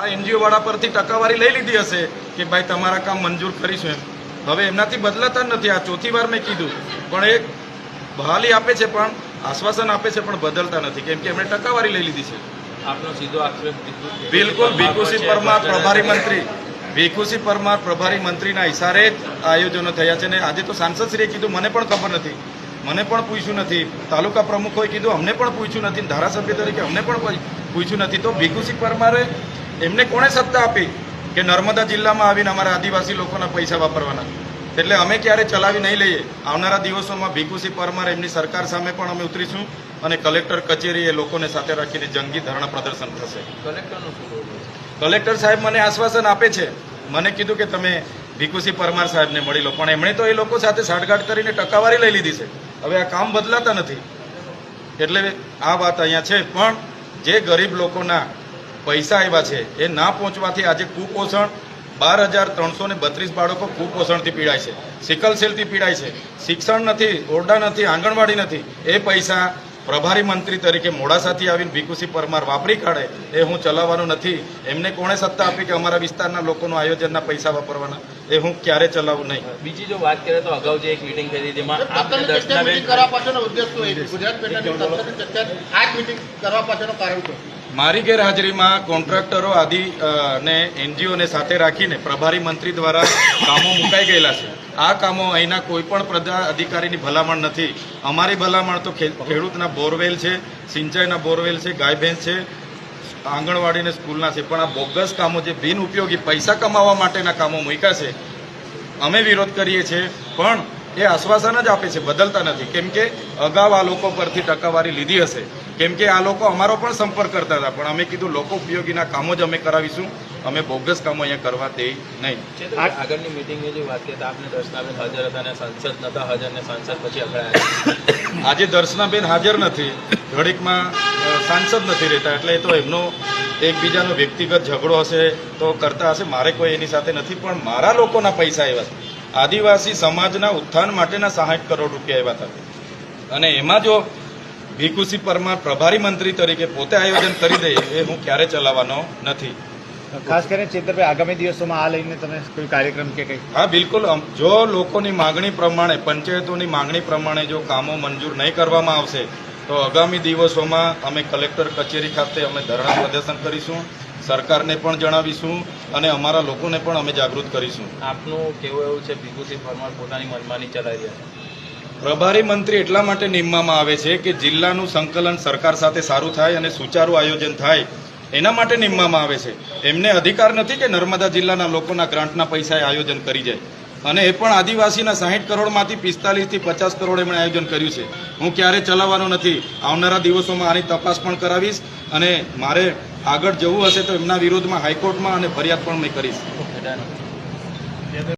આ એનજીઓ વાળા પરથી ટકાવારી લઈ લીધી હશે કે ભાઈ તમારા કામ મંજૂર કરીશું એમ. હવે એમનાથી બદલાતા નથી. આ ચોથી વાર મેં કીધું. પણ એક બહાલી આપે છે પણ આશ્વાસન આપે છે પણ બદલતા નથી. કેમ કે એમણે ટકાવારી લઈ લીધી છે. આપનો સીધો આક્ષેપ બિલકુલ ભીખુસિંહ પરમાર પ્રભારી મંત્રી. ભીખુસિંહ પરમાર પ્રભારી મંત્રીના ઇશારે જ આયોજનો થયા છે ને આજે તો સાંસદશ્રીએ કીધું મને પણ ખબર નથી. મને પણ પૂછ્યું નથી. તાલુકા પ્રમુખોએ કીધું અમને પણ પૂછ્યું નથી. ધારાસભ્ય તરીકે અમને પણ પૂછ્યું નથી. તો ભીખુસિંહ પરમારે એમને કોણે સત્તા આપી કે નર્મદા જિલ્લામાં આવીને અમારા આદિવાસી લોકોના પૈસા વાપરવાના? એટલે અમે ક્યારે ચલાવી નહીં લઈએ. આવનારા દિવસોમાં ભીખુસિંહ પરમાર એમની સરકાર સામે પણ અમે ઉતરીશું અને કલેક્ટર કચેરી એ લોકોને સાથે રાખીને જંગી ધરણા પ્રદર્શન થશે? કલેક્ટર સાહેબ મને આશ્વાસન આપે છે. મને કીધું કે તમે ભીખુસિંહ પરમાર સાહેબને મળી લો. પણ એમણે તો એ લોકો સાથે સાઠગાંઠ કરીને ટકાવારી લઈ લીધી છે. હવે આ કામ બદલાતા નથી. એટલે આ વાત અહીંયા છે. પણ જે ગરીબ લોકોના પૈસા આવ્યા છે એ ના પહોંચવાથી આજે કુપોષણ બાર હજાર ત્રણસો ને બત્રીસ બાળકો કુપોષણથી પીડાય છે સિકલ સેલથી પીડાય છે. શિક્ષણ નથી ઓરડા નથી આંગણવાડી નથી એ પૈસા પ્રભારી મંત્રી તરીકે મોડાસાથી આવીને ભીખુસિંહ પરમાર વાપરી કાઢે એ હું ચલાવવાનું નથી. એમને કોણે સત્તા આપી કે અમારા વિસ્તારના લોકોનું આયોજનના પૈસા વાપરવાના? એ હું ક્યારે ચલાવું નહીં. બીજી જો વાત કરીએ તો અગાઉ જે એક મિટિંગ થઈ કરવા પાછળનો ઉદ્દેશ શું? ગુજરાત પેટાની આ જ કરવા પાછળનું કારણ શું? મારી ગેરહાજરીમાં કોન્ટ્રાક્ટરો આદિ ને એનજીઓને સાથે રાખીને પ્રભારી મંત્રી દ્વારા કામો મુકાઈ ગયેલા છે. આ કામો અહીંના કોઈ પણ પ્રજા અધિકારીની ભલામણ નથી. અમારી ભલામણ તો ખેડૂતના બોરવેલ છે, સિંચાઈના બોરવેલ છે, ગાય ભેંસ છે આંગણવાડીને સ્કૂલના છે. પણ આ બોગસ કામો જે બિનઉપયોગી પૈસા કમાવા માટેના કામો મૂક્યા છે, અમે વિરોધ કરીએ છીએ. પણ એ આશ્વાસન જ આપે છે બદલતા નથી. કેમ કે અગાઉ આ લોકો પરથી ટકાવારી લીધી હશે. કેમ કે આ લોકો અમારો પણ સંપર્ક કરતા હતા પણ અમે કીધું લોકો ઉપયોગીના કામો જ અમે કરાવીશું. અમે બોગસ કામો અહીંયા કરવા દે નહીં. આગળની મિટિંગની જે વાત કરીએ આપને દર્શનાબેન હાજર હતા અને સાંસદ નતા હાજર ને સાંસદ પછી અકળાયા. આજે દર્શનાબેન હાજર નથી ઘડીકમાં સાંસદ નથી રહેતા એટલે એ તો એમનો એકબીજાનો વ્યક્તિગત ઝઘડો હશે તો કરતા હશે. મારે કોઈ એની સાથે નથી પણ મારા લોકોના પૈસા એવા છે. આદિવાસી સમાજના ઉત્થાન માટેના સાહીઠ કરોડ રૂપિયા આવ્યા હતા અને એમાં જો ભીખુસી પરમાર પ્રભારી મંત્રી તરીકે પોતે આયોજન કરી દે એ હું ક્યારે ચલાવવાનો નથી. ખાસ કરીને ચેતરભાઈ આગામી દિવસોમાં આ લઈને તમે કોઈ કાર્યક્રમ કે કંઈ? હા બિલકુલ. જો લોકોની માગણી પ્રમાણે પંચાયતોની માગણી પ્રમાણે જો કામો મંજૂર નહીં કરવામાં આવશે તો આગામી દિવસોમાં અમે કલેક્ટર કચેરી ખાતે અમે ધરણા પ્રદર્શન કરીશું. સરકારને પણ જણાવીશું અને અમારા લોકોને પણ અમે જાગૃત કરીશું. આપનું કેવું એવું છે? ભીખુસિંહ પરમાર પોતાની મનમાની ચલાવી રહ્યા છે. પ્રભારી મંત્રી એટલા માટે નિમવામાં આવે છે કે જિલ્લાનું સંકલન સરકાર સાથે સારું થાય અને સુચારું આયોજન થાય એના માટે નિમવામાં આવે છે. એમને અધિકાર નથી કે નર્મદા જિલ્લાના લોકોના ગ્રાન્ટના પૈસા આયોજન કરી જાય. અને એ પણ આદિવાસીના સાહીઠ કરોડમાંથી પિસ્તાલીસથી પચાસ કરોડ એમણે આયોજન કર્યું છે. હું ક્યારે ચલાવવાનો નથી. આવનારા દિવસોમાં આની તપાસ પણ કરાવીશ અને મારે આગળ જવું હશે તો એમના વિરોધમાં હાઈકોર્ટમાં અને ફરિયાદ પણ મેં કરીશ.